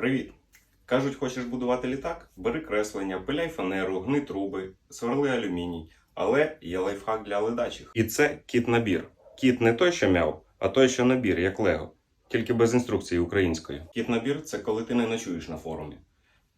Привіт! Кажуть, хочеш будувати літак? Бери креслення, пиляй фанеру, гни труби, сверли алюміній. Але є лайфхак для ледачих. І це кіт-набір. Кіт не той, що мяв, а той, що набір, як Лего. Тільки без інструкції української. Кіт-набір це коли ти не ночуєш на форумі.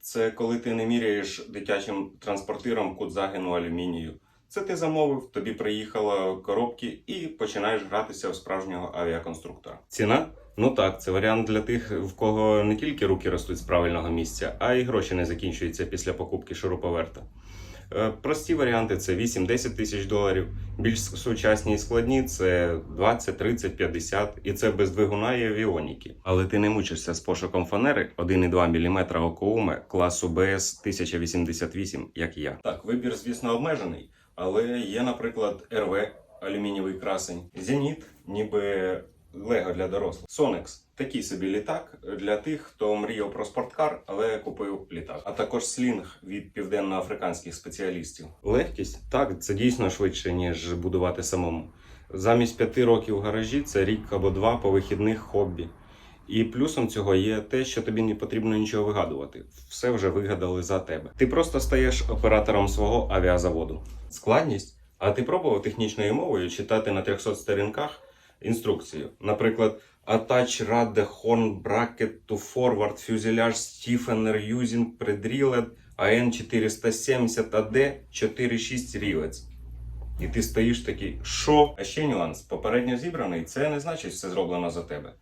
Це коли ти не міряєш дитячим транспортиром кут загину алюмінію. Це ти замовив, тобі приїхало коробки і починаєш гратися в справжнього авіаконструктора. Ціна? Ну так, це варіант для тих, в кого не тільки руки ростуть з правильного місця, а й гроші не закінчуються після покупки шуруповерта. Е, Прості варіанти це 8-10 тисяч доларів. Більш сучасні і складні це 20, 30, 50, і це без двигуна і авіоніки. Але ти не мучишся з пошуком фанери 1,2 мм окоуме класу BS 1088, як я. Так, вибір, звісно, обмежений, але є, наприклад, РВ алюмінієвий красень, Зеніт, ніби Лего для дорослих. Sonex – такий собі літак для тих, хто мріяв про спорткар, але купив літак. А також слінг від південноафриканських спеціалістів. Легкість так, це дійсно швидше, ніж будувати самому. Замість п'яти років в гаражі це рік або два по вихідних хобі. І плюсом цього є те, що тобі не потрібно нічого вигадувати. Все вже вигадали за тебе. Ти просто стаєш оператором свого авіазаводу. Складність? А ти пробував технічною мовою читати на 300 сторінках інструкцію. Наприклад, Attach rad horn bracket to forward fuselage stiffener using predrilled AN470 AD 46 rivets. І ти стоїш такий, що? А ще нюанс. Попередньо зібраний, це не значить все зроблено за тебе.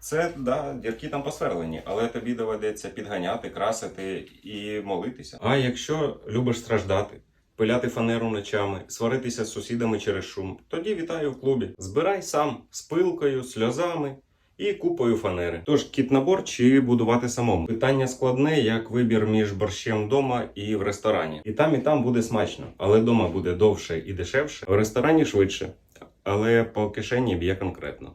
Це да, дірки там посверлені, але тобі доведеться підганяти, красити і молитися. А якщо любиш страждати, пиляти фанеру ночами, сваритися з сусідами через шум, тоді вітаю в клубі. Збирай сам з пилкою, сльозами і купою фанери. Тож кіт-набор чи будувати самому. Питання складне, як вибір між борщем вдома і в ресторані. І там, і там буде смачно, але вдома буде довше і дешевше, в ресторані швидше. Але по кишені б'є конкретно.